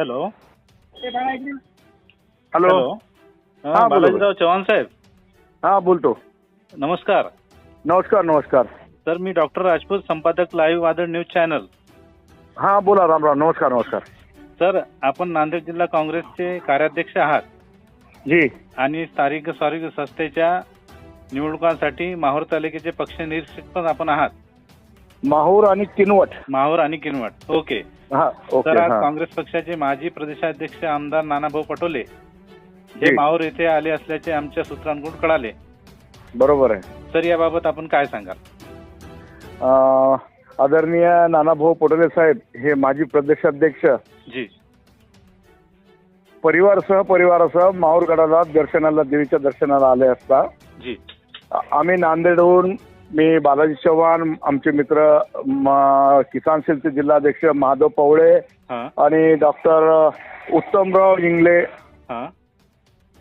Hello hello hello हा, बोला, बालाजीराव चव्हाण साहेब. हा बोलतो. नमस्कार. नमस्कार नमस्कार. सर मी डॉक्टर राजपूत संपादक लाईव्ह वादळ न्यूज चॅनल. हा बोला राम राम. नमस्कार नमस्कार. सर आपण नांदेड जिल्हा काँग्रेसचे कार्याध्यक्ष आहात. जी. आणि स्थानिक स्वारी संस्थेच्या निवडणुकांसाठी माहूर तालुक्याचे पक्ष निरीक्षक पण आपण आहात. माहूर आणि किनवट. माहूर आणि किनवट. ओके. हा ओके तर आज हा. काँग्रेस पक्षाचे माजी प्रदेशाध्यक्ष आमदार नानाभाऊ पटोले हे जी. माहूर येथे आले असल्याचे आमच्या सूत्रांकडून कळाले. बरोबर आहे. तर याबाबत आपण काय सांगाल? अं, आदरणीय नानाभाऊ पटोले साहेब हे माजी प्रदेशाध्यक्ष जी. परिवारसह परिवारासह माहूरगडाला दर्शनाला देवीच्या दर्शनाला आले असता जी. आ- आम्ही नांदेडहून मी बालाजी चव्हाण आमचे मित्र किसान सेलचे जिल्हाध्यक्ष महादेव पवळे आणि डॉक्टर उत्तमराव इंगले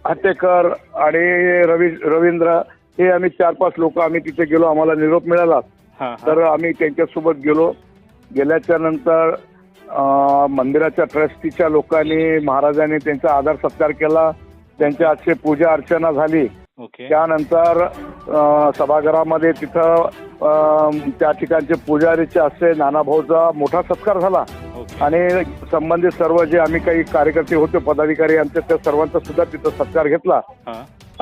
हत्तेकर आणि रवी रवींद्र हे आम्ही चार पाच लोक आम्ही तिथे गेलो. आम्हाला निरोप मिळाला. तर आम्ही त्यांच्यासोबत गेलो. गेल्याच्यानंतर मंदिराच्या ट्रस्टीच्या लोकांनी महाराजांनी त्यांचा आदर सत्कार केला. त्यांच्या आजची पूजा अर्चना झाली. त्यानंतर सभागृहामध्ये तिथं त्या ठिकाणचे पुजारीचे हस्ते नानाभाऊचा मोठा सत्कार झाला. आणि संबंधित सर्व जे आम्ही काही कार्यकर्ते होते पदाधिकारी आमच्या त्या सर्वांचा सुद्धा तिथं सत्कार घेतला.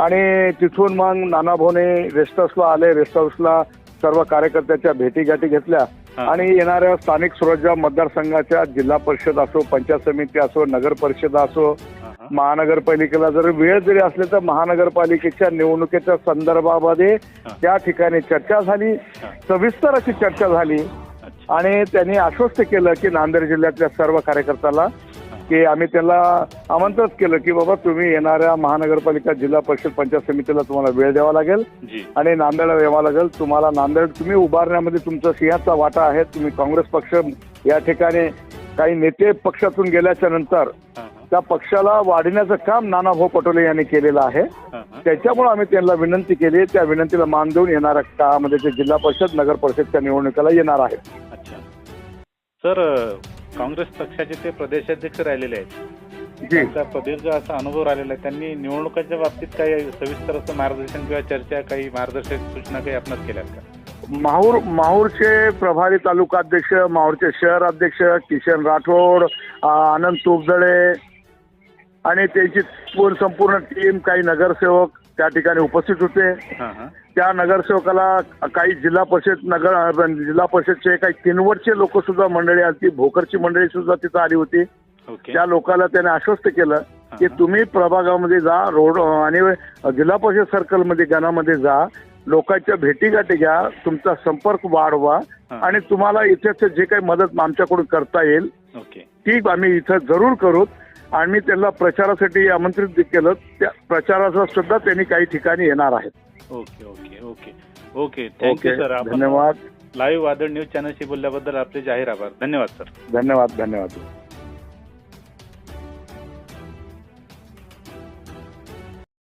आणि तिथून मग नानाभाऊने रेस्ट हाऊसला आले. रेस्ट हाऊसला सर्व कार्यकर्त्याच्या भेटी गाठी घेतल्या. आणि येणाऱ्या स्थानिक स्वराज्य मतदारसंघाच्या जिल्हा परिषद असो पंचायत समिती असो नगर परिषद असो. महानगरपालिकेला जर वेळ जरी असले तर महानगरपालिकेच्या निवडणुकीच्या संदर्भामध्ये. त्या ठिकाणी चर्चा झाली. सविस्तर अशी चर्चा झाली. आणि त्यांनी आश्वस्त केलं की नांदेड जिल्ह्यातल्या सर्व कार्यकर्त्याला की आम्ही त्याला आमंत्रित केलं की बाबा तुम्ही येणाऱ्या महानगरपालिका जिल्हा परिषद पंचायत समितीला तुम्हाला वेळ द्यावा लागेल. आणि नांदेडला यावं लागेल. तुम्हाला नांदेड तुम्ही उभारण्यामध्ये तुमचा सिंहाचा वाटा आहे. तुम्ही काँग्रेस पक्ष या ठिकाणी काही नेते पक्षातून गेल्याच्यानंतर. त्या पक्षाला वाढण्याचं काम नानाभाऊ पटोले यांनी केलेलं आहे. त्याच्यामुळे आम्ही त्यांना विनंती केली त्या विनंतीला मान देऊन येणाऱ्या काळामध्ये ते जिल्हा परिषद नगर परिषदच्या निवडणुकीला येणार आहेत अच्छा. सर काँग्रेस पक्षाचे ते प्रदेशाध्यक्ष राहिलेले आहेत. जी. त्यांचा प्रदीर्घ असा अनुभव राहिलेला आहे. त्यांनी निवडणुकांच्या बाबतीत काही सविस्तर असं मार्गदर्शन किंवा चर्चा काही मार्गदर्शक सूचना काही आपणास केल्यात का? माहूर माहूरचे प्रभारी तालुका अध्यक्ष माहूरचे शहर अध्यक्ष किशन राठोड आनंद तुपदळे आणि त्यांची पूर्ण संपूर्ण टीम काही नगरसेवक त्या ठिकाणी उपस्थित होते. त्या नगरसेवकाला काही जिल्हा परिषद नगर जिल्हा परिषदचे काही किनवटचे लोक सुद्धा मंडळी आली भोकरची मंडळी सुद्धा तिथं आली होती. त्या लोकांना त्याने आश्वस्त केलं की. तुम्ही प्रभागामध्ये जा रोड आणि जिल्हा परिषद सर्कलमध्ये गणामध्ये जा. लोकांच्या भेटीगाठी घ्या. तुमचा संपर्क वाढवा. आणि तुम्हाला इथे जे काही मदत आमच्याकडून करता येईल ती आम्ही इथं जरूर करू. आणि त्यांना प्रचारासाठी आमंत्रित केलं त्या प्रचाराचा सुद्धा त्यांनी काही ठिकाणी येणार आहेत. Okay okay okay. Okay thank you sir धन्यवाद. लाईव्ह वादळ न्यूज चॅनलशी बोलल्याबद्दल आपले जाहीर आभार. धन्यवाद सर धन्यवाद धन्यवाद.